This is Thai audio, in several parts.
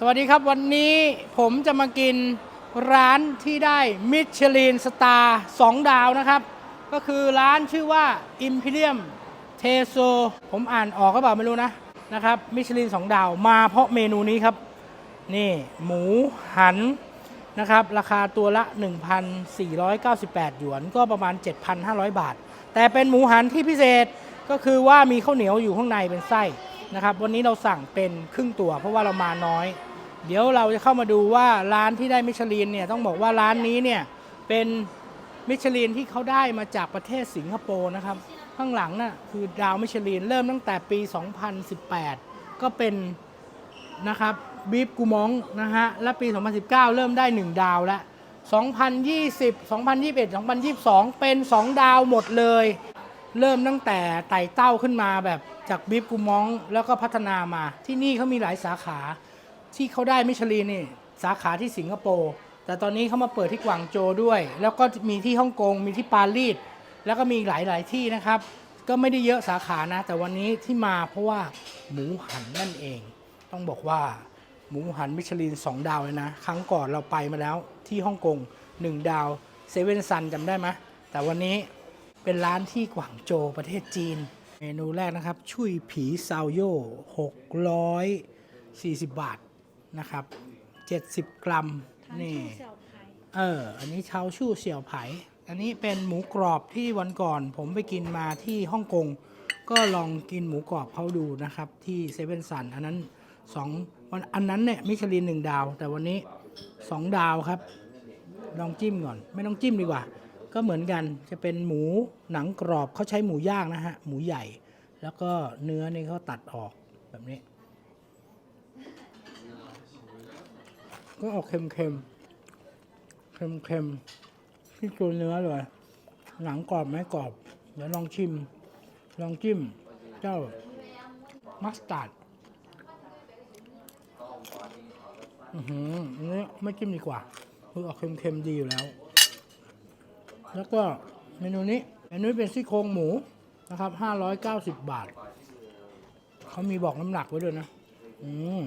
สวัสดีครับวันนี้ผมจะมากินร้านที่ได้มิชลินสตาร์สองดาวนะครับ ก็คือร้านชื่อว่า Imperium t e s o ผมอ่านออกก็เปล่าไม่รู้นะนะครับมิชลินสองดาวมาเพราะเมนูนี้ครับ นี่หมูหันนะครับ ราคาตัวละ 1,498 หยวน ก็ประมาณ 7,500 บาท แต่เป็นหมูหันที่พิเศษก็คือว่ามีข้าวเหนียวอยู่ข้างในเป็นไส้นะครับ วันนี้เราสั่งเป็นครึ่งตัวเพราะว่าเรามาน้อย เดี๋ยวเราจะเข้ามาดูว่าร้านที่ได้มิชลินเนี่ยต้องบอกว่าร้านนี้เนี่ยเป็นมิชลินที่เขาได้มาจากประเทศสิงคโปร์นะครับ ข้างหลังน่ะคือดาวมิชลินเริ่มตั้งแต่ปี 2018 ก็เป็นนะครับบีฟกูมองนะฮะและปี 2019 เริ่มได้ 1 ดาวแล้ว 2020 2021 2022 เป็น 2 ดาวหมดเลย เริ่มตั้งแต่ไต่เต้าขึ้นมาแบบจากบีฟกูมองแล้วก็พัฒนามาที่นี่เขามีหลายสาขา ที่เขาได้มิชลินนี่สาขาที่สิงคโปร์แต่ตอนนี้เขามาเปิดที่กวางโจด้วย แล้วก็มีที่ฮ่องกงมีที่ปารีสแล้วก็มีหลาย ๆ ที่นะครับ ก็ไม่ได้เยอะสาขานะ แต่วันนี้ที่มาเพราะว่าหมูหันนั่นเอง ต้องบอกว่าหมูหันมิชลิน 2 ดาวเลยนะ ครั้งก่อนเราไปมาแล้วที่ฮ่องกง1 ดาวเซเว่นซันจำได้ไหมแต่วันนี้เป็นร้านที่กวางโจประเทศจีน เมนูแรกนะครับ ชุยผีซาวโย่640 บาท นะครับ 70 กรัมนี่เอออันนี้ชาวชู่เสี่ยวไผอันนี้เป็นหมูกรอบที่วันก่อน ผมไปกินมาที่ฮ่องกงก็ลองกินหมูกรอบเขาดูนะครับ ที่เซเว่นซันอันนั้นสองวันอันนั้นเนี่ยมิชลินหนึ่งดาว แต่วันนี้สองดาวครับ ลองจิ้มก่อน ไม่ต้องจิ้มดีกว่า ก็เหมือนกันจะเป็นหมูหนังกรอบเขาใช้หมูย่างนะฮะ หมูใหญ่ แล้วก็เนื้อนี่เขาตัดออกแบบนี้ ก็ออกเค็มๆเค็มๆที่ตัวเนื้อเลย หนังกรอบไหมกรอบ เดี๋ยวลองชิม ลองจิ้ม เจ้ามัสตาร์ดอือหืออันนี้ไม่จิ้มดีกว่าคือออกเค็มๆดีอยู่แล้ว แล้วก็เมนูนี้เมนูนี้เป็นซี่โครงหมูนะครับ590บาท เขามีบอกน้ำหนักไว้ด้วยนะ อืม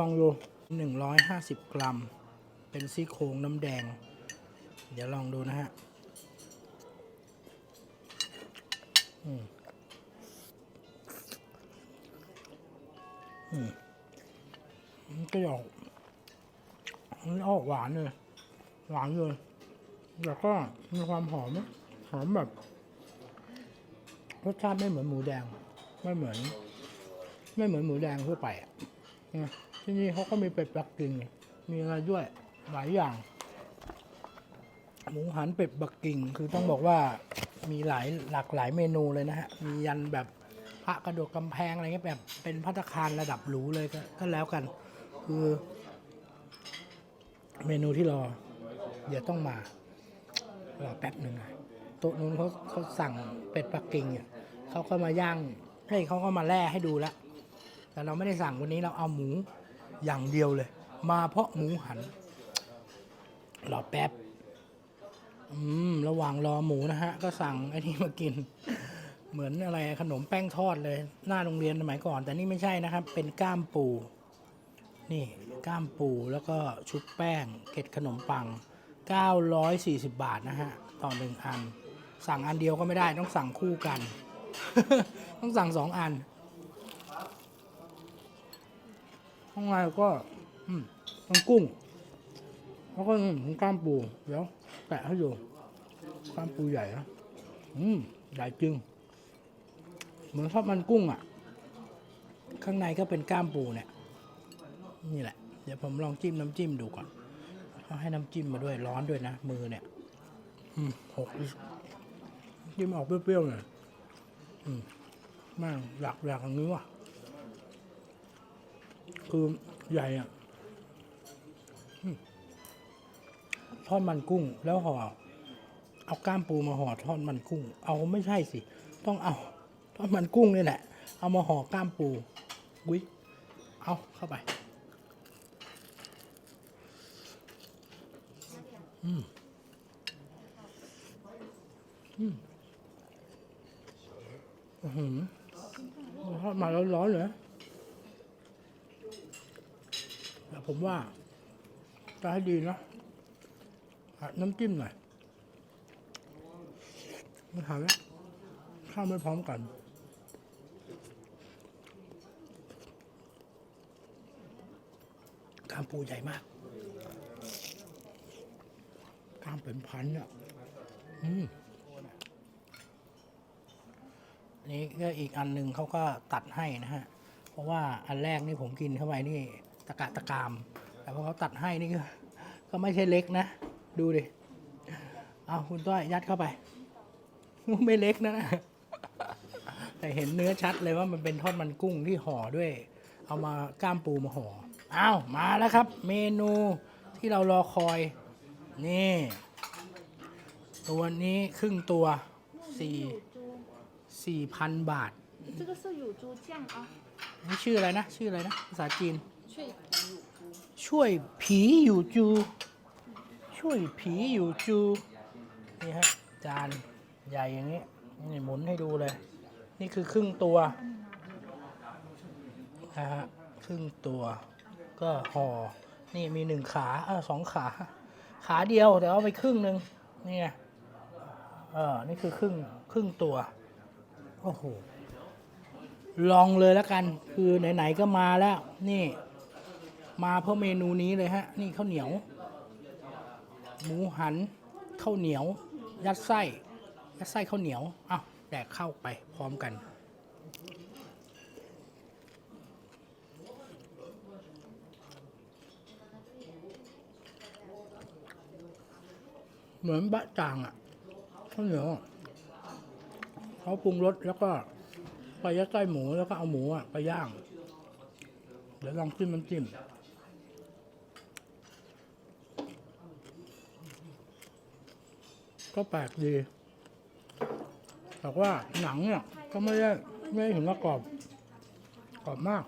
ลองดู 150 กรัม เป็นซี่โครงน้ำแดง เดี๋ยวลองดูนะฮะอืมอืมมันก็ออกมันออกหวานเลย หวานเลย แล้วก็มีความหอม หอมแบบรสชาติไม่เหมือนหมูแดง ไม่เหมือน ไม่เหมือนหมูแดงทั่วไปอะ ที่นี่เขาก็มีเป็ดปักกิ่ง มีอะไรด้วยหลายอย่าง หมูหันเป็ดปักกิ่ง คือต้องบอกว่ามีหลายหลากหลายเมนูเลยนะฮะ มียันแบบพระกระโดดกำแพงอะไรเงี้ยแบบเป็นพัตคารระดับหรูเลยก็ก็แล้วกัน คือเมนูที่รอ เดี๋ยวต้องมารอแป๊บหนึ่งนะโต๊ะนู้นเขาเขาสั่งเป็ดปักกิ่งเนี่ยเขาก็มาย่างให้เขาก็มาแล่ให้ดูแล้วแต่เราไม่ได้สั่งวันนี้เราเอาหมู อย่างเดียวเลย มาเพราะหมูหันรอแป๊บอืมระหว่างรอหมูนะฮะ ก็สั่งไอ้นี่มากิน เหมือนอะไรขนมแป้งทอดเลย หน้าโรงเรียนสมัยก่อน แต่นี่ไม่ใช่นะครับ เป็นก้ามปู นี่ก้ามปูแล้วก็ชุบแป้ง เกล็ดขนมปัง 940 บาทนะฮะ ต่อหนึ่งอัน สั่งอันเดียวก็ไม่ได้ต้องสั่งคู่กัน ต้องสั่งสองอัน ข้างในก็มต้องกุ้ง แล้วก็อืมกล้ามปู เดี๋ยวแปะให้ดูกล้ามปูใหญ่นะอืมใหญ่จริง เหมือนทอดมันกุ้งอะ ข้างในก็เป็นกล้ามปูเนี่ย นี่แหละ เดี๋ยวผมลองจิ้มน้ำจิ้มดูก่อนเขาให้น้ำจิ้มมาด้วยร้อนด้วยนะ มือเนี่ยอืมหกจิ้มออกเปรี้ยวๆหน่อยอืมม่งอยากอยากอย่างนี้ว่ะ คือใหญ่อะทอดมันกุ้งแล้วห่อเอาก้ามปูมาห่อทอดมันกุ้ง เอาไม่ใช่สิ ต้องเอาทอดมันกุ้งนี่แหละ เอามาห่อก้ามปูอุ้ยเอาเข้าไป อืมอืมอื้อหือทอดมาร้อนๆเลย ผมว่า จะให้ดีนะน้ำจิ้มหน่อยไม่ทานแล้วข้าวไม่พร้อมกันก้ามปูใหญ่มากก้ามเป็นพันอะ อืมนนี้ก็อีกอันหนึ่งเขาก็ตัดให้นะฮะ เพราะว่าอันแรกนี่ผมกินเข้าไปนี่ ตะกะตะกาม แต่พอเขาตัดให้นี่ก็ก็ไม่ใช่เล็กนะ ดูดิ เอาคุณต้อยยัดเข้าไปไม่เล็กนะนะแต่เห็นเนื้อชัดเลยว่ามันเป็นทอดมันกุ้งที่ห่อด้วย เอามาก้ามปูมาห่ออ้าวมาแล้วครับ เมนูที่เรารอคอย นี่ ตัวนี้ครึ่งตัวสี่สี่พันบาท นี่ชื่ออะไรนะ ชื่ออะไรนะ ภาษาจีน ช่วยผีอยู่จู ช่วยผีอยู่จู นี่ฮะจานใหญ่อย่างนี้ นี่หมุนให้ดูเลย นี่คือครึ่งตัวนะฮะครึ่งตัว ก็ห่อ นี่มีหนึ่งขาเออสองขา ขาเดียวแต่เอาไปครึ่งหนึ่งนี่ไงเออนี่คือครึ่งครึ่งตัว โอ้โหลองเลยแล้วกัน คือไหน ๆ ก็มาแล้ว นี่ มาเพื่อเมนูนี้เลยฮะ นี่ข้าวเหนียว หมูหันข้าวเหนียว ยัดไส้ยัดไส้ข้าวเหนียวอ้าวแดกเข้าไปพร้อมกัน เหมือนบะจ่างอะข้าวเหนียวเขาปรุงรสแล้วก็ไปยัดไส้หมูแล้วก็เอาหมูอะไปย่าง เดี๋ยวลองจิ้มน้ำจิ้ม ก็แปลกดี แต่ว่าหนังเนี่ย ก็ไม่ได้ไม่ถึงกับกรอบกรอบมาก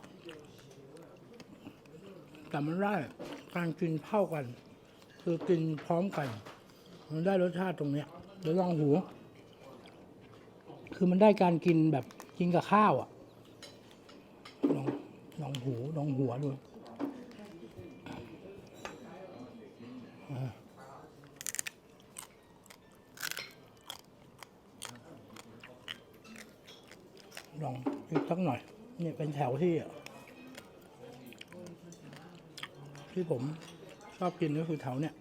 แต่มันได้การกินเท่ากัน คือกินพร้อมกัน มันได้รสชาติตรงเนี้ยเดี๋ยวลองหูคือมันได้การกินแบบกินกับข้าวอะลองลองหูลองหัวดูอ่าลองอีกสักหน่อย เป็นแถวที่ ที่ผมชอบกินก็คือแถวเนี่ย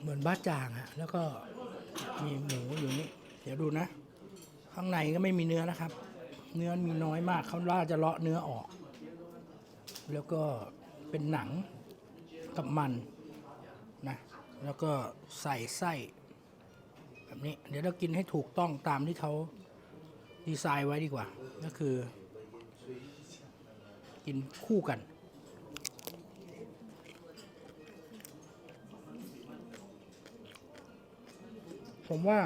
เหมือนบ้าจางอะแล้วก็มีหมูอยู่นี่ เดี๋ยวดูนะ ข้างในก็ไม่มีเนื้อนะครับ เนื้อมีน้อยมากเขาล่าจะเลาะเนื้อออก แล้วก็เป็นหนังกับมันนะ แล้วก็ใส่ไส้แบบนี้ เดี๋ยวเรากินให้ถูกต้องตามที่เขา ดีไซน์ไว้ดีกว่า ก็คือ กินคู่กัน ผมว่า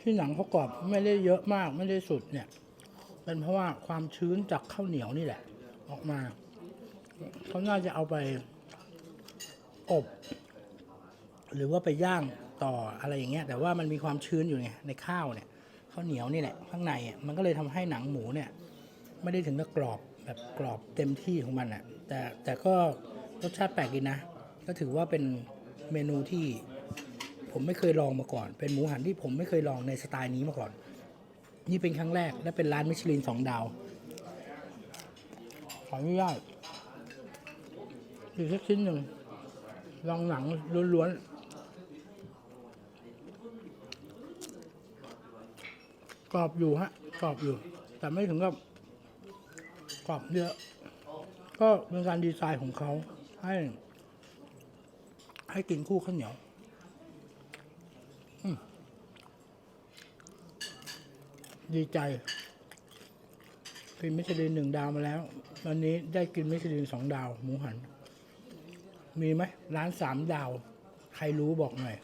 ที่หนังเขากรอบไม่ได้เยอะมากไม่ได้สุดเนี่ยเป็นเพราะว่าความชื้นจากข้าวเหนียวนี่แหละ ออกมาเขาน่าจะเอาไปอบ หรือว่าไปย่างต่ออะไรอย่างเงี้ย แต่ว่ามันมีความชื้นอยู่ไงในข้าวเนี่ย ข้าวเหนียวนี่แหละข้างในอะมันก็เลยทำให้หนังหมูเนี่ย ไม่ได้ถึงกับกรอบแบบกรอบเต็มที่ของมันอะแต่แต่ก็รสชาติแปลกดีนะ ก็ถือว่าเป็นเมนูที่ผมไม่เคยลองมาก่อน เป็นหมูหันที่ผมไม่เคยลองในสไตล์นี้มาก่อน นี่เป็นครั้งแรกและเป็นร้านมิชลินสองดาว ขออนุญาตอีกสักชิ้นหนึ่งลองหนังล้วนๆ กรอบอยู่ฮะกรอบอยู่ แต่ไม่ถึงกับกรอบเยอะ ก็เป็นการดีไซน์ของเขาให้ ให้กินคู่ข้าวเหนียวดีใจกินมิชลินหนึ่งดาวมาแล้ว วันนี้ได้กินมิชลินสองดาว หมูหัน มีไหมร้านสามดาว ใครรู้บอกหน่อย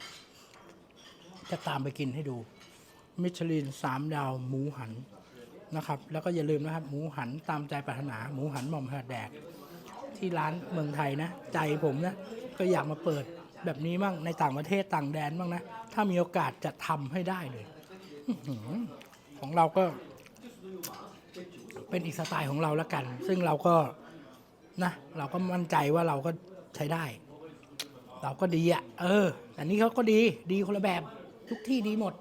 จะตามไปกินให้ดู มิชลินสามดาวหมูหันนะครับ แล้วก็อย่าลืมนะครับ หมูหันตามใจปรารถนา หมูหันหม่อมหัดแดก ที่ร้านเมืองไทยนะ ใจผมนะ ก็อยากมาเปิดแบบนี้บ้างในต่างประเทศต่างแดนบ้างนะ ถ้ามีโอกาสจะทำให้ได้เลยอื้อหือของเราก็ เป็นอีกสไตล์ของเราล้วกัน ซึ่งเราก็นะเราก็มั่นใจว่าเราก็ใช้ได้ เราก็ดีอะ่ะ เออแต่นี่เขาก็ดีดีคนละแบบ ทุกที่ดีหมด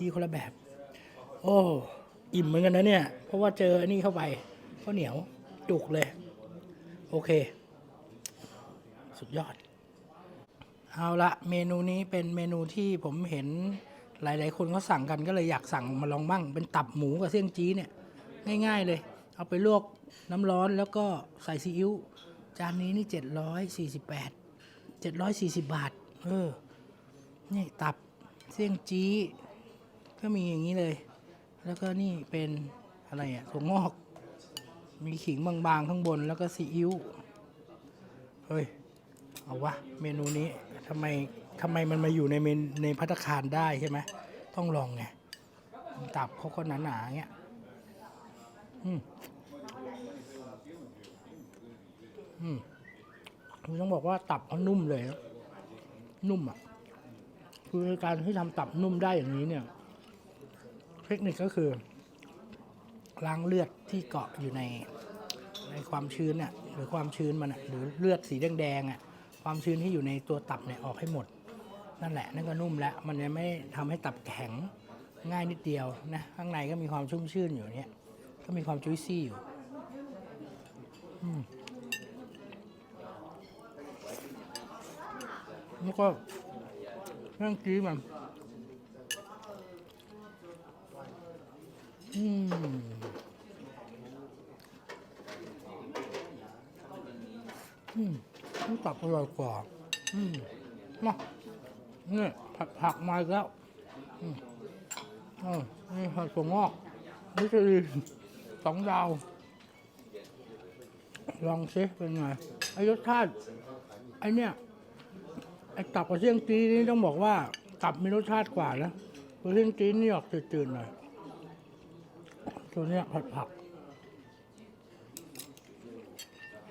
ดีคนละแบบ โอ้อิ่มเหมือนกันนะเนี่ย เพราะว่าเจออันนี้เข้าไปข้าวเหนียวจุกเลย โอเค สุดยอด เอาละเมนูนี้เป็นเมนูที่ผมเห็นหลาย ๆ คนเขาสั่งกันก็เลยอยากสั่งมาลองบ้าง เป็นตับหมูกับเสี่ยงจี้เนี่ย ง่าย ๆ เลย เอาไปลวกน้ำร้อนแล้วก็ใส่ซีอิ๊วจานนี้นี่เจ็ดร้อยสี่สิบแปดเจ็ดร้อยสี่สิบบาท เออ นี่ตับเสี่ยงจี้ ก็มีอย่างนี้เลย แล้วก็นี่เป็นอะไรอะถั่วงอก มีขิงบางๆข้างบนแล้วก็ซีอิ๊ว เฮ้ย เอาวะ เมนูนี้ทำไมทำไมมันมาอยู่ในเมนในพัตคารได้ใช่ไหม ต้องลองไง ตับเขาก็หนาๆเงี้ย อืม อืมคือต้องบอกว่าตับเขานุ่มเลยนะนุ่มอะ คือการที่ทำตับนุ่มได้อย่างนี้เนี่ย เทคนิคก็คือ ล้างเลือดที่เกาะอยู่ในในความชื้นน่ะหรือความชื้นมันน่ะหรือเลือดสีแดงๆอะความชื้นที่อยู่ในตัวตับเนี่ยออกให้หมด นั่นแหละนั่นก็นุ่มแล้วมันจะไม่ทำให้ตับแข็งง่ายนิดเดียวนะข้างในก็มีความชุ่มชื่นอยู่เนี่ย ก็มีความจุยซี่อยู่อืมแล้วก็เรื่องกี้มัน อืมอืมนี่ตับอร่อยกว่า อืมมาเนี่ยผัดผักมาแล้ว อืมออนี่ผัดถั่วงอกมิชลินสองดาว ลองซิเป็นไง ไอ้รสชาติ ไอ้เนี่ย ไอ้ตับกับเสี่ยงจีนนี่ต้องบอกว่า ตับมีรสชาติกว่านะตัวเสี่ยงจีนนี่ออกจืดๆหน่อย ตัวเนี้ยผัดผัก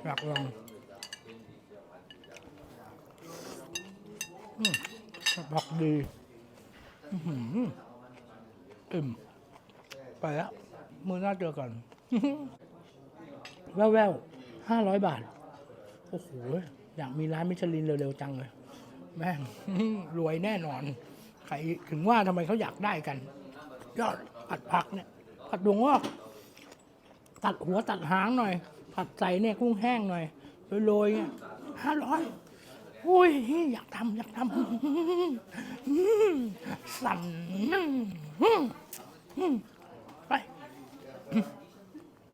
อยากลองอืมผักดีอิ่มไปแล้วมือหน้าเจอกันแววๆห้าร้อยบาท โอ้โห อยากมีร้านมิชลินเร็ว ๆ จังเลย แม่ง รวยแน่นอน ใครถึงว่าทำไมเขาอยากได้กัน ยอดผัดผักเนี่ย ผัดดวงว่าตัดหัวตัดหางหน่อย ผัดใส่เนี่ยกุ้งแห้งหน่อยโรยๆเนี่ยห้าร้อยโอ้ยอยากทำอยากทำสั่นไป